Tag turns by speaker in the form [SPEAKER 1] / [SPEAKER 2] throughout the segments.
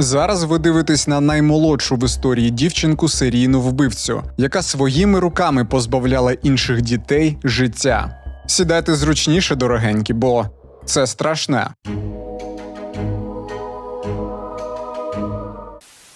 [SPEAKER 1] Зараз ви дивитесь на наймолодшу в історії дівчинку серійну вбивцю, яка своїми руками позбавляла інших дітей життя. Сідайте зручніше, дорогенькі, бо це страшне.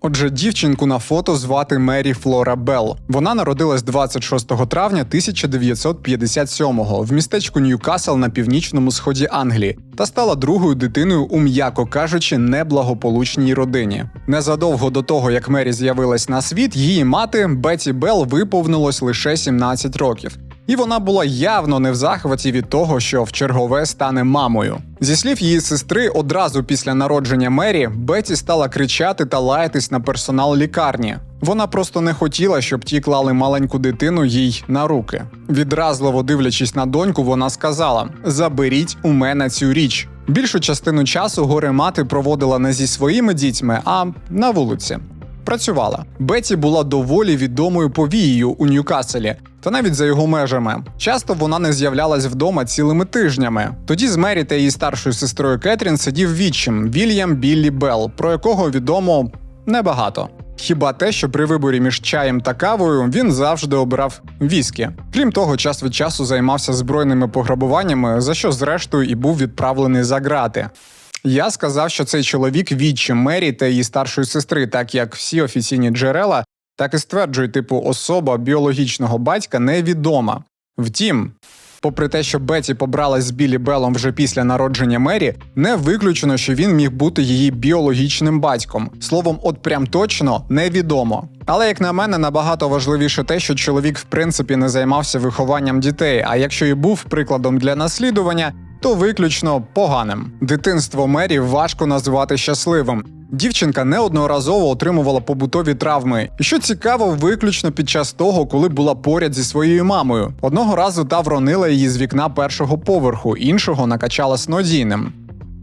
[SPEAKER 1] Отже, дівчинку на фото звати Мері Флора Белл. Вона народилась 26 травня 1957-го в містечку Ньюкасл на північному сході Англії та стала другою дитиною у м'яко кажучи неблагополучній родині. Незадовго до того, як Мері з'явилась на світ, її мати Беті Белл виповнилось лише 17 років. І вона була явно не в захваті від того, що в чергове стане мамою. Зі слів її сестри, одразу після народження Мері Беті стала кричати та лаятись на персонал лікарні. Вона просто не хотіла, щоб ті клали маленьку дитину їй на руки. Відразливо дивлячись на доньку, вона сказала: Заберіть у мене цю річ. Більшу частину часу горе мати проводила не зі своїми дітьми, а на вулиці. Працювала. Беті була доволі відомою повією у Ньюкаселі, та навіть за його межами. Часто вона не з'являлась вдома цілими тижнями. Тоді з Мері та її старшою сестрою Кетрін сидів відчим Вільям Біллі Белл, про якого відомо небагато. Хіба те, що при виборі між чаєм та кавою він завжди обирав віскі. Крім того, час від часу займався збройними пограбуваннями, за що зрештою і був відправлений за грати. Я сказав, що цей чоловік відчим Мері та її старшої сестри, так як всі офіційні джерела, так і стверджують, типу, особа біологічного батька невідома. Втім, попри те, що Беті побралась з Білі Белом вже після народження Мері, не виключено, що він міг бути її біологічним батьком. Словом, от прям точно невідомо. Але як на мене, набагато важливіше те, що чоловік в принципі не займався вихованням дітей. А якщо і був прикладом для наслідування, то виключно поганим. Дитинство Мері важко назвати щасливим. Дівчинка неодноразово отримувала побутові травми, і що цікаво, виключно під час того, коли була поряд зі своєю мамою. Одного разу та вронила її з вікна першого поверху, іншого накачала снодійним.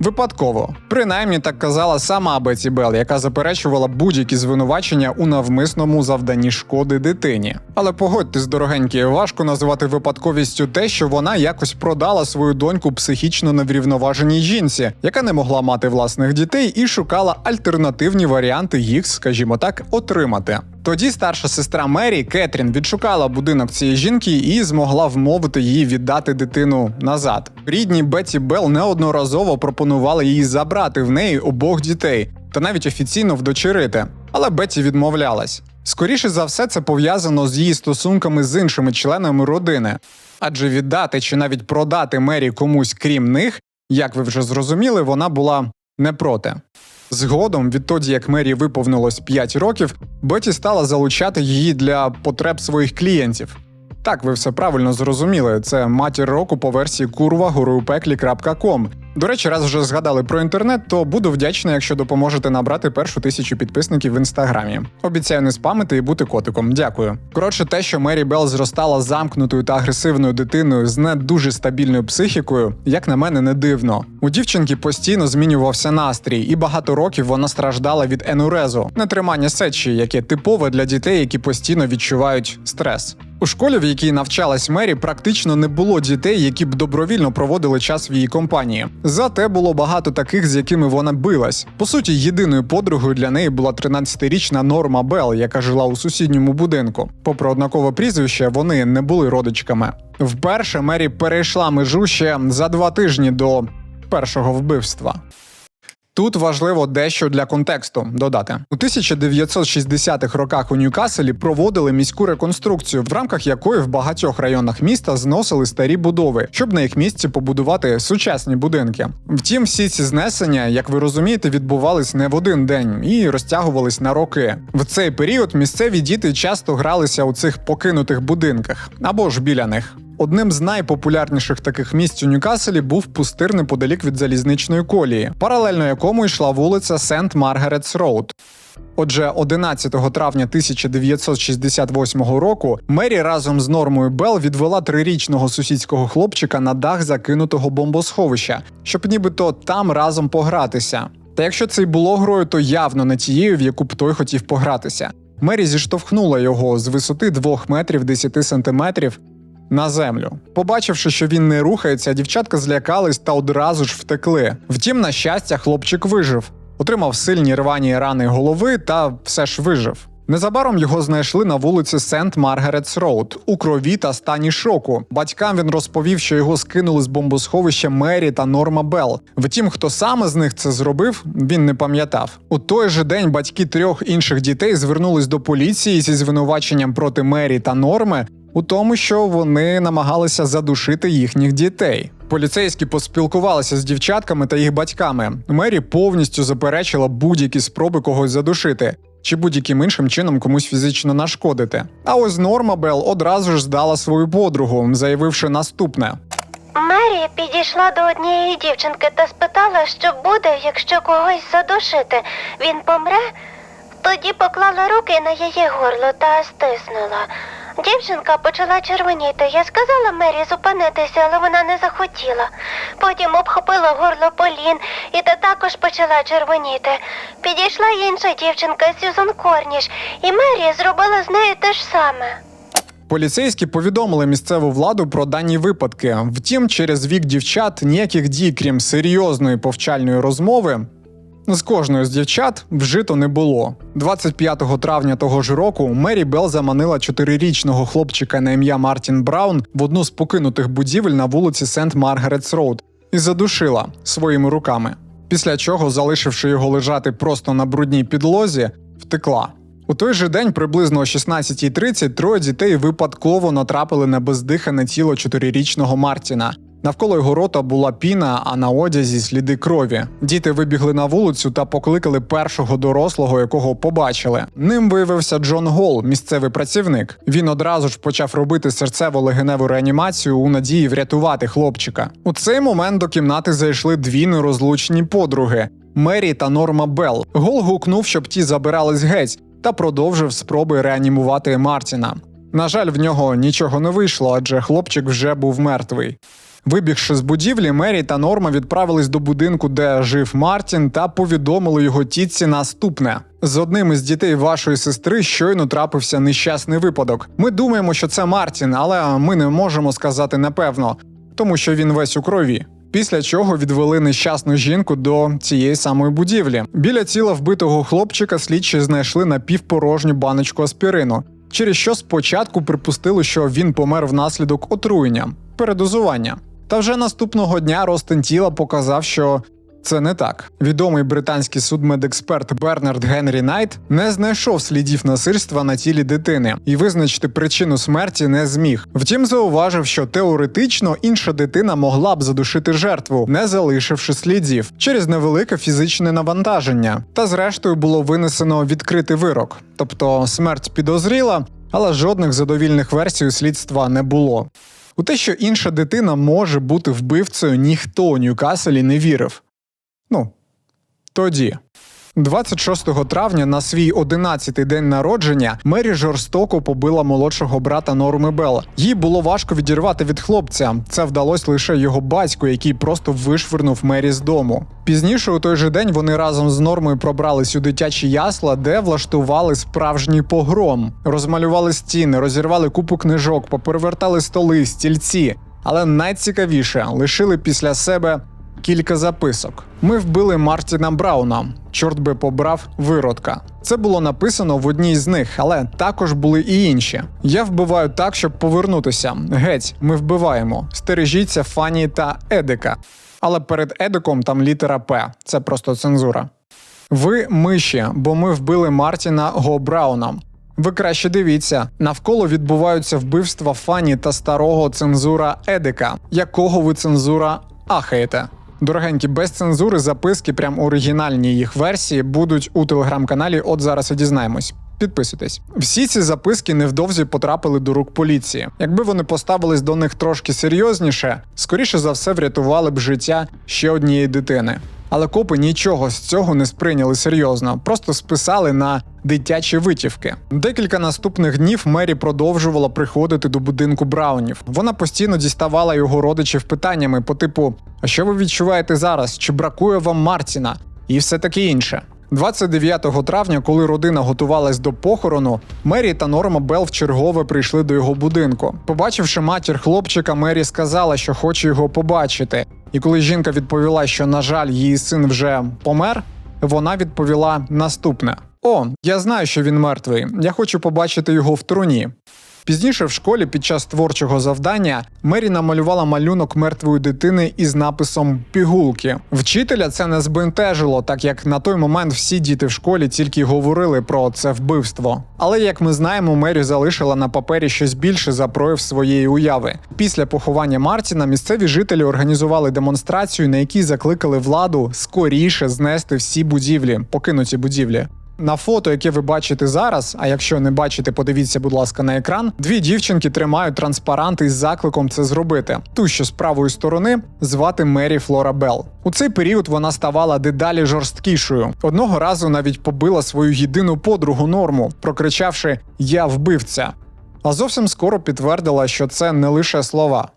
[SPEAKER 1] Випадково, принаймні так казала сама Беті Белл, яка заперечувала будь-які звинувачення у навмисному завданні шкоди дитині. Але погодьтесь, дорогенькі, важко називати випадковістю те, що вона якось продала свою доньку психічно неврівноваженій жінці, яка не могла мати власних дітей і шукала альтернативні варіанти їх, скажімо так, отримати. Тоді старша сестра Мері Кетрін відшукала будинок цієї жінки і змогла вмовити її віддати дитину назад. Рідні Беті Белл неодноразово пропонували їй забрати в неї обох дітей та навіть офіційно вдочерити. Але Беті відмовлялась. Скоріше за все, це пов'язано з її стосунками з іншими членами родини. Адже віддати чи навіть продати Мері комусь крім них, як ви вже зрозуміли, вона була не проти. Згодом, відтоді як Мері виповнилось 5 років, Беті стала залучати її для потреб своїх клієнтів. Так, ви все правильно зрозуміли. Це матір року по версії kurva До речі, раз вже згадали про інтернет, то буду вдячний, якщо допоможете набрати першу тисячу підписників в інстаграмі. Обіцяю не спамити і бути котиком. Дякую. Коротше, те, що Мері Белл зростала замкнутою та агресивною дитиною з не дуже стабільною психікою, як на мене, не дивно. У дівчинки постійно змінювався настрій, і багато років вона страждала від енурезу, нетримання сечі, яке типове для дітей, які постійно відчувають стрес. У школі, в якій навчалась Мері, практично не було дітей, які б добровільно проводили час в її компанії. Зате було багато таких, з якими вона билась. По суті, єдиною подругою для неї була 13-річна Норма Белл, яка жила у сусідньому будинку. Попри однакове прізвище, вони не були родичками. Вперше Мері перейшла межу ще за два тижні до першого вбивства. Тут важливо дещо для контексту додати. У 1960-х роках у Ньюкаселі проводили міську реконструкцію, в рамках якої в багатьох районах міста зносили старі будови, щоб на їх місці побудувати сучасні будинки. Втім, всі ці знесення, як ви розумієте, відбувались не в один день і розтягувались на роки. В цей період місцеві діти часто гралися у цих покинутих будинках або ж біля них. Одним з найпопулярніших таких місць у Ньюкаселі був пустир неподалік від залізничної колії, паралельно якому йшла вулиця Сент Маргаретс Роуд. Отже, 11 травня 1968 року Мері разом з Нормою Белл відвела трирічного сусідського хлопчика на дах закинутого бомбосховища, щоб нібито там разом погратися. Та якщо це й було грою, то явно не тією, в яку б той хотів погратися. Мері зіштовхнула його з висоти 2 метрів 10 сантиметрів на землю. Побачивши, що він не рухається, дівчатка злякались та одразу ж втекли. Втім, на щастя, хлопчик вижив. отримав сильні рвані рани голови та все ж вижив. Незабаром його знайшли на вулиці Сент Маргаретс Роуд у крові та стані шоку. Батькам він розповів, що його скинули з бомбосховища Мері та Норма Белл. Втім, хто саме з них це зробив, він не пам'ятав. У той же день батьки трьох інших дітей звернулись до поліції зі звинуваченням проти Мері та Норми у тому, що вони намагалися задушити їхніх дітей. Поліцейські поспілкувалися з дівчатками та їх батьками. Мері повністю заперечила будь-які спроби когось задушити чи будь-яким іншим чином комусь фізично нашкодити. А ось Норма Белл одразу ж здала свою подругу, заявивши наступне:
[SPEAKER 2] Мері підійшла до однієї дівчинки та спитала, що буде, якщо когось задушити. Він помре. Тоді поклала руки на її горло та стиснула. Дівчинка почала червоніти. Я сказала Мері зупинитися, але вона не захотіла. Потім обхопила горло Полін, і та також почала червоніти. Підійшла інша дівчинка Сюзан Корніш, і Мері зробила з нею те ж саме.
[SPEAKER 1] Поліцейські повідомили місцеву владу про дані випадки. Втім, через вік дівчат ніяких дій, крім серйозної повчальної розмови. З кожною з дівчат вжито не було. 25 травня того ж року Мері Белл заманила чотирирічного хлопчика на ім'я Мартін Браун в одну з покинутих будівель на вулиці Сент Маргаретс Роуд і задушила своїми руками. Після чого, залишивши його лежати просто на брудній підлозі, втекла. У той же день, приблизно о 16.30, троє дітей випадково натрапили на бездихане тіло чотирирічного Мартіна. Навколо його рота була піна, а на одязі сліди крові. Діти вибігли на вулицю та покликали першого дорослого, якого побачили. Ним виявився Джон Гол, місцевий працівник. Він одразу ж почав робити серцево-легеневу реанімацію у надії врятувати хлопчика. У цей момент до кімнати зайшли дві нерозлучні подруги Мері та Норма Белл. Гол гукнув, щоб ті забирались геть, та продовжив спроби реанімувати Мартіна. На жаль, в нього нічого не вийшло, адже хлопчик вже був мертвий. Вибігши з будівлі, Мері та Норма відправились до будинку, де жив Мартін, та повідомили його тітці наступне: з одним із дітей вашої сестри щойно трапився нещасний випадок. Ми думаємо, що це Мартін, але ми не можемо сказати напевно, тому що він весь у крові. Після чого відвели нещасну жінку до цієї самої будівлі. Біля тіла вбитого хлопчика слідчі знайшли напівпорожню баночку аспірину, через що спочатку припустили, що він помер внаслідок отруєння, передозування. Та вже наступного дня розтин тіла показав, що це не так. Відомий британський судмедексперт Бернард Генрі Найт не знайшов слідів насильства на тілі дитини і визначити причину смерті не зміг. Втім, зауважив, що теоретично інша дитина могла б задушити жертву, не залишивши слідів через невелике фізичне навантаження. Та зрештою було винесено відкритий вирок, тобто смерть підозріла, але жодних задовільних версій у слідства не було. У те, що інша дитина може бути вбивцею, ніхто у Ньюкаселі не вірив. Ну, тоді. 26 травня на свій 11-й день народження Мері жорстоко побила молодшого брата Норми Белл. Їй було важко відірвати від хлопця. Це вдалося лише його батьку, який просто вишвирнув Мері з дому. Пізніше у той же день вони разом з Нормою пробрались у дитячі ясла, де влаштували справжній погром. Розмалювали стіни, розірвали купу книжок, поперевертали столи, стільці. Але найцікавіше лишили після себе кілька записок. Ми вбили Мартіна Брауна. Чорт би побрав виродка. Це було написано в одній з них, але також були і інші. Я вбиваю так, щоб повернутися. Геть, ми вбиваємо. Стережіться Фані та Едика. Але перед Едиком там літера П. Це просто цензура. Ви миші, бо ми вбили Мартіна Го Брауна. Ви краще дивіться, навколо відбуваються вбивства Фані та старого цензура Едика, якого ви цензура ахаєте. Дорогенькі, без цензури записки, прям оригінальні їх версії, будуть у телеграм-каналі. От зараз і дізнаємось. Підписуйтесь. Всі ці записки невдовзі потрапили до рук поліції. Якби вони поставились до них трошки серйозніше, скоріше за все врятували б життя ще однієї дитини. Але копи нічого з цього не сприйняли серйозно, просто списали на дитячі витівки. Декілька наступних днів Мері продовжувала приходити до будинку Браунів. Вона постійно діставала його родичів питаннями по типу: А що ви відчуваєте зараз? Чи бракує вам Мартіна? І все таке інше. 29 травня, коли родина готувалась до похорону, Мері та Норма Белл вчергове прийшли до його будинку. Побачивши матір хлопчика, Мері сказала, що хоче його побачити. І коли жінка відповіла, що, на жаль, її син вже помер, вона відповіла наступне: О, я знаю, що він мертвий. Я хочу побачити його в труні. Пізніше в школі під час творчого завдання Мері намалювала малюнок мертвої дитини із написом Пігулки. Вчителя це не збентежило, так як на той момент всі діти в школі тільки говорили про це вбивство. Але як ми знаємо, Мері залишила на папері щось більше за прояв своєї уяви. Після поховання Мартіна місцеві жителі організували демонстрацію, на якій закликали владу скоріше знести всі будівлі, покинуті будівлі. На фото, яке ви бачите зараз, а якщо не бачите, подивіться, будь ласка, на екран. Дві дівчинки тримають транспаранти із закликом це зробити. Ту, що з правої сторони, звати Мері Флора Белл. У цей період вона ставала дедалі жорсткішою. Одного разу навіть побила свою єдину подругу норму, прокричавши Я вбивця. А зовсім скоро підтвердила, що це не лише слова.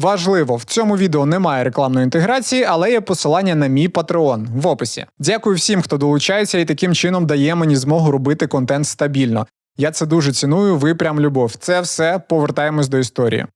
[SPEAKER 1] Важливо, в цьому відео немає рекламної інтеграції, але є посилання на мій Patreon в описі. Дякую всім, хто долучається і таким чином дає мені змогу робити контент стабільно. Я це дуже ціную, ви прям любов. Це все повертаємось до історії.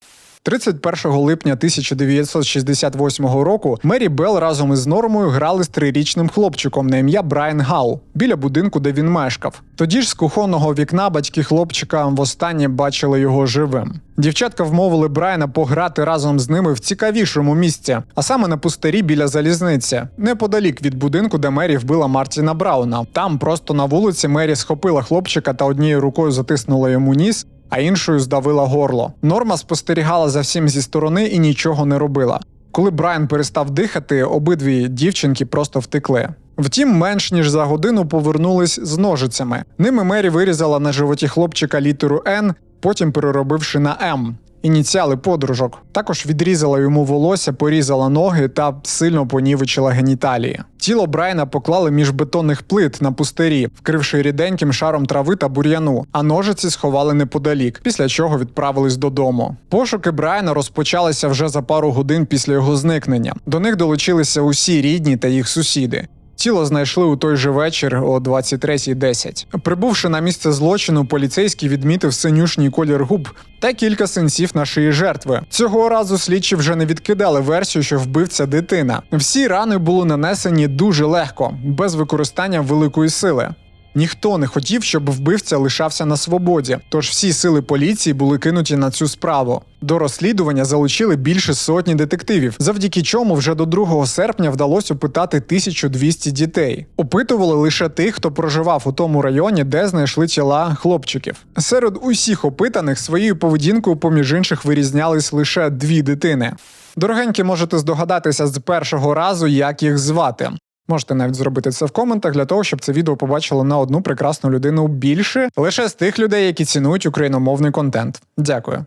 [SPEAKER 1] 31 липня 1968 року Мері Белл разом із Нормою грали з трирічним хлопчиком на ім'я Брайан Гау біля будинку, де він мешкав. Тоді ж з кухонного вікна батьки хлопчика востаннє бачили його живим. Дівчатка вмовили Брайана пограти разом з ними в цікавішому місці, а саме на пустирі біля залізниці, неподалік від будинку, де Мері вбила Мартіна Брауна. Там просто на вулиці Мері схопила хлопчика та однією рукою затиснула йому ніс, а іншою здавила горло. Норма спостерігала за всім зі сторони і нічого не робила. Коли Брайан перестав дихати, обидві дівчинки просто втекли. Втім, менш ніж за годину повернулись з ножицями. Ними Мері вирізала на животі хлопчика літеру Н, потім переробивши на М. Ініціали подружок. Також відрізала йому волосся, порізала ноги та сильно понівечила геніталії. Тіло Брайана поклали між бетонних плит на пустирі, вкривши ріденьким шаром трави та бур'яну, а ножиці сховали неподалік, після чого відправились додому. Пошуки Брайана розпочалися вже за пару годин після його зникнення. До них долучилися усі рідні та їх сусіди. Тіло знайшли у той же вечір о 23.10. Прибувши на місце злочину, поліцейський відмітив синюшній колір губ та кілька синців на шиї жертви. Цього разу слідчі вже не відкидали версію, що вбивця дитина. Всі рани були нанесені дуже легко, без використання великої сили. Ніхто не хотів, щоб вбивця лишався на свободі, тож всі сили поліції були кинуті на цю справу. До розслідування залучили більше сотні детективів, завдяки чому вже до 2 серпня вдалося опитати 1200 дітей. Опитували лише тих, хто проживав у тому районі, де знайшли тіла хлопчиків. Серед усіх опитаних своєю поведінкою, поміж інших, вирізнялись лише дві дитини. Дорогенькі, можете здогадатися з першого разу, як їх звати. Можете навіть зробити це в коментах для того, щоб це відео побачило на одну прекрасну людину більше лише з тих людей, які цінують україномовний контент. Дякую.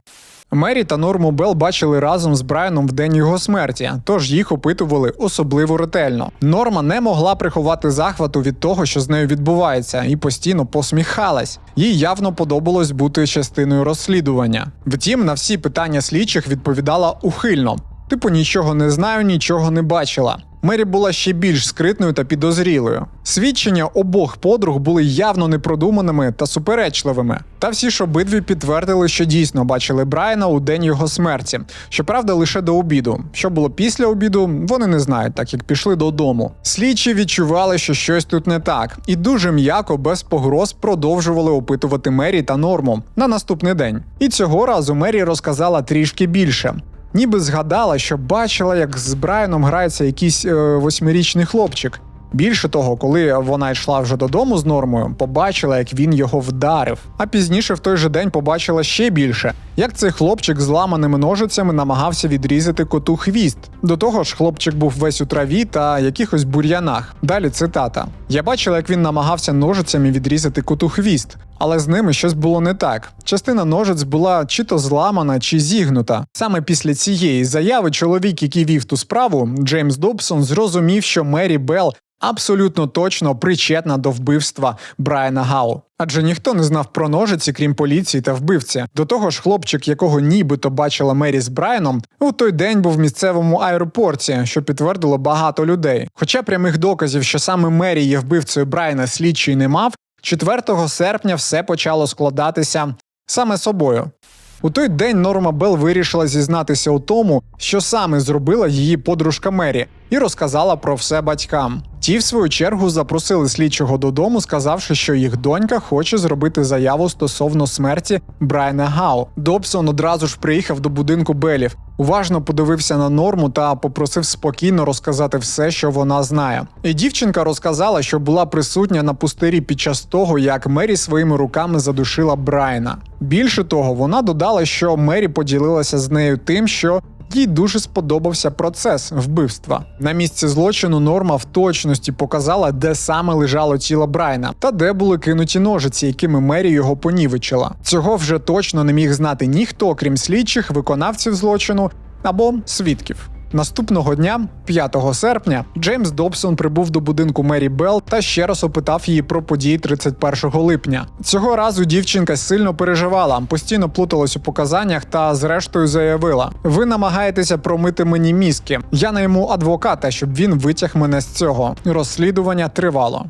[SPEAKER 1] Мері та Норму Белл бачили разом з Брайаном в день його смерті, тож їх опитували особливо ретельно. Норма не могла приховати захвату від того, що з нею відбувається, і постійно посміхалась. Їй явно подобалось бути частиною розслідування. Втім, на всі питання слідчих відповідала ухильно. Типу, нічого не знаю, нічого не бачила. Мері була ще більш скритною та підозрілою. Свідчення обох подруг були явно непродуманими та суперечливими. Та всі ж обидві підтвердили, що дійсно бачили Брайана у день його смерті. Щоправда, лише до обіду. Що було після обіду, вони не знають, так як пішли додому. Слідчі відчували, що щось тут не так, і дуже м'яко, без погроз, продовжували опитувати Мері та Норму на наступний день. І цього разу Мері розказала трішки більше. Ніби згадала, що бачила, як з Брайаном грається якийсь е, восьмирічний хлопчик. Більше того, коли вона йшла вже додому з нормою, побачила, як він його вдарив. А пізніше в той же день побачила ще більше, як цей хлопчик з ламаними ножицями намагався відрізати коту хвіст. До того ж, хлопчик був весь у траві та якихось бур'янах. Далі цитата: Я бачила, як він намагався ножицями відрізати коту хвіст, але з ними щось було не так. Частина ножиць була чи то зламана, чи зігнута. Саме після цієї заяви чоловік, який вів ту справу, Джеймс Добсон, зрозумів, що Мері Белл абсолютно точно причетна до вбивства Брайана Гау. Адже ніхто не знав про ножиці, крім поліції та вбивці. До того ж, хлопчик, якого нібито бачила Мері з Брайаном, у той день був в місцевому аеропорті, що підтвердило багато людей. Хоча прямих доказів, що саме Мері є вбивцею Брайана, слідчий не мав, 4 серпня все почало складатися саме собою. У той день Норма Белл вирішила зізнатися у тому, що саме зробила її подружка Мері, і розказала про все батькам. Ті в свою чергу, запросили слідчого додому, сказавши, що їх донька хоче зробити заяву стосовно смерті Брайана Гау. Добсон одразу ж приїхав до будинку Белів, уважно подивився на норму та попросив спокійно розказати все, що вона знає. І дівчинка розказала, що була присутня на пустирі під час того, як Мері своїми руками задушила Брайана. Більше того, вона додала, що Мері поділилася з нею тим, що їй дуже сподобався процес вбивства. На місці злочину норма в точності показала, де саме лежало тіло Брайна та де були кинуті ножиці, якими Мері його понівечила. Цього вже точно не міг знати ніхто, крім слідчих, виконавців злочину або свідків. Наступного дня, 5 серпня, Джеймс Добсон прибув до будинку Мері Белл та ще раз опитав її про події 31 липня. Цього разу дівчинка сильно переживала, постійно плуталась у показаннях та, зрештою, заявила: Ви намагаєтеся промити мені мізки. Я найму адвоката, щоб він витяг мене з цього. Розслідування тривало.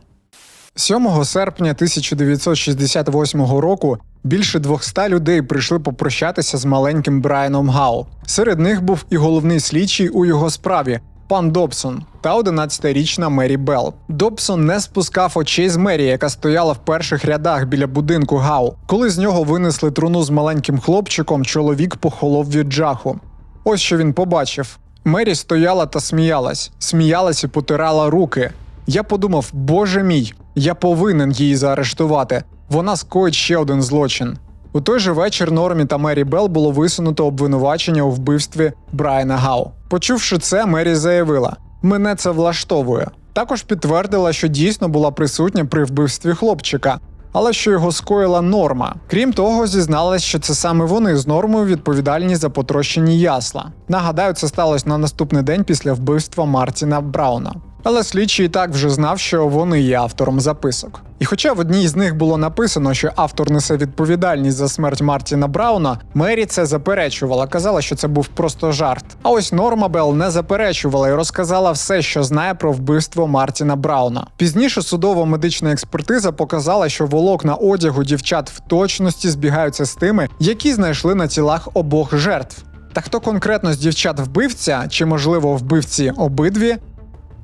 [SPEAKER 1] 7 серпня 1968 року більше 200 людей прийшли попрощатися з маленьким Брайаном Гау. Серед них був і головний слідчий у його справі. Пан Добсон та 11-річна Мері Белл. Добсон не спускав очей з Мері, яка стояла в перших рядах біля будинку Гау. Коли з нього винесли труну з маленьким хлопчиком, чоловік похолов від жаху. Ось що він побачив. Мері стояла та сміялась, сміялась і потирала руки. Я подумав, боже мій, я повинен її заарештувати. Вона скоїть ще один злочин. У той же вечір Нормі та Мері Белл було висунуто обвинувачення у вбивстві Брайана Гау. Почувши це, Мері заявила: мене це влаштовує. Також підтвердила, що дійсно була присутня при вбивстві хлопчика, але що його скоїла норма. Крім того, зізналась, що це саме вони з нормою відповідальні за потрощені ясла. Нагадаю, це сталося на наступний день після вбивства Мартіна Брауна. Але слідчий і так вже знав, що вони є автором записок. І хоча в одній з них було написано, що автор несе відповідальність за смерть Мартіна Брауна, Мері це заперечувала, казала, що це був просто жарт. А ось Норма Белл не заперечувала і розказала все, що знає про вбивство Мартіна Брауна. Пізніше судова медична експертиза показала, що волокна одягу дівчат в точності збігаються з тими, які знайшли на тілах обох жертв. Та хто конкретно з дівчат вбивця, чи можливо вбивці обидві,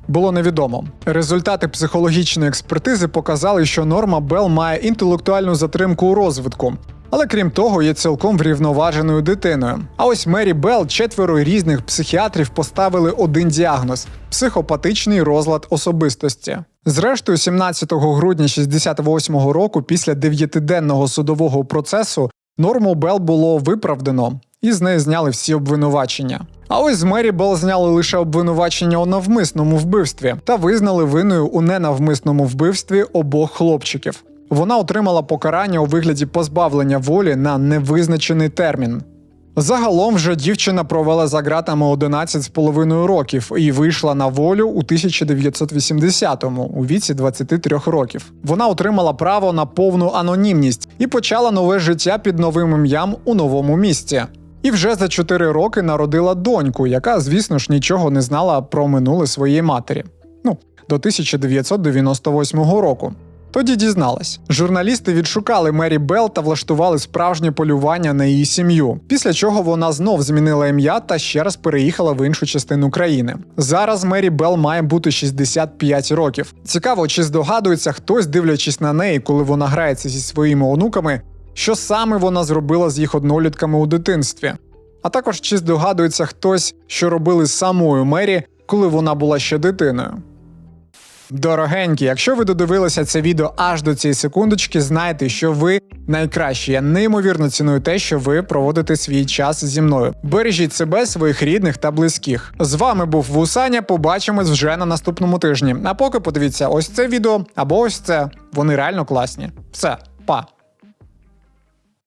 [SPEAKER 1] було невідомо. Результати психологічної експертизи показали, що Норма Белл має інтелектуальну затримку у розвитку. Але крім того, є цілком врівноваженою дитиною. А ось Мері Белл четверо різних психіатрів поставили один діагноз психопатичний розлад особистості. Зрештою, 17 грудня 68-го року, після дев'ятиденного судового процесу, норму Белл було виправдано, і з неї зняли всі обвинувачення. А ось з Мері зняли лише обвинувачення у навмисному вбивстві та визнали винною у ненавмисному вбивстві обох хлопчиків. Вона отримала покарання у вигляді позбавлення волі на невизначений термін. Загалом вже дівчина провела за ґратами 11 з половиною років і вийшла на волю у 1980-му, у віці 23 років. Вона отримала право на повну анонімність і почала нове життя під новим ім'ям у новому місті. І вже за 4 роки народила доньку, яка, звісно ж, нічого не знала про минуле своєї матері. Ну, до 1998 року. Тоді дізналась. Журналісти відшукали Мері Белл та влаштували справжнє полювання на її сім'ю. Після чого вона знов змінила ім'я та ще раз переїхала в іншу частину країни. Зараз Мері Белл має бути 65 років. Цікаво, чи здогадується хтось, дивлячись на неї, коли вона грається зі своїми онуками, що саме вона зробила з їх однолітками у дитинстві. А також чи здогадується хтось, що робили з самою Мері, коли вона була ще дитиною. Дорогенькі, якщо ви додивилися це відео аж до цієї секундочки, знайте, що ви найкращі. Я неймовірно ціную те, що ви проводите свій час зі мною. Бережіть себе, своїх рідних та близьких. З вами був Вусаня. Побачимось вже на наступному тижні. А поки подивіться ось це відео або ось це. Вони реально класні. Все, па.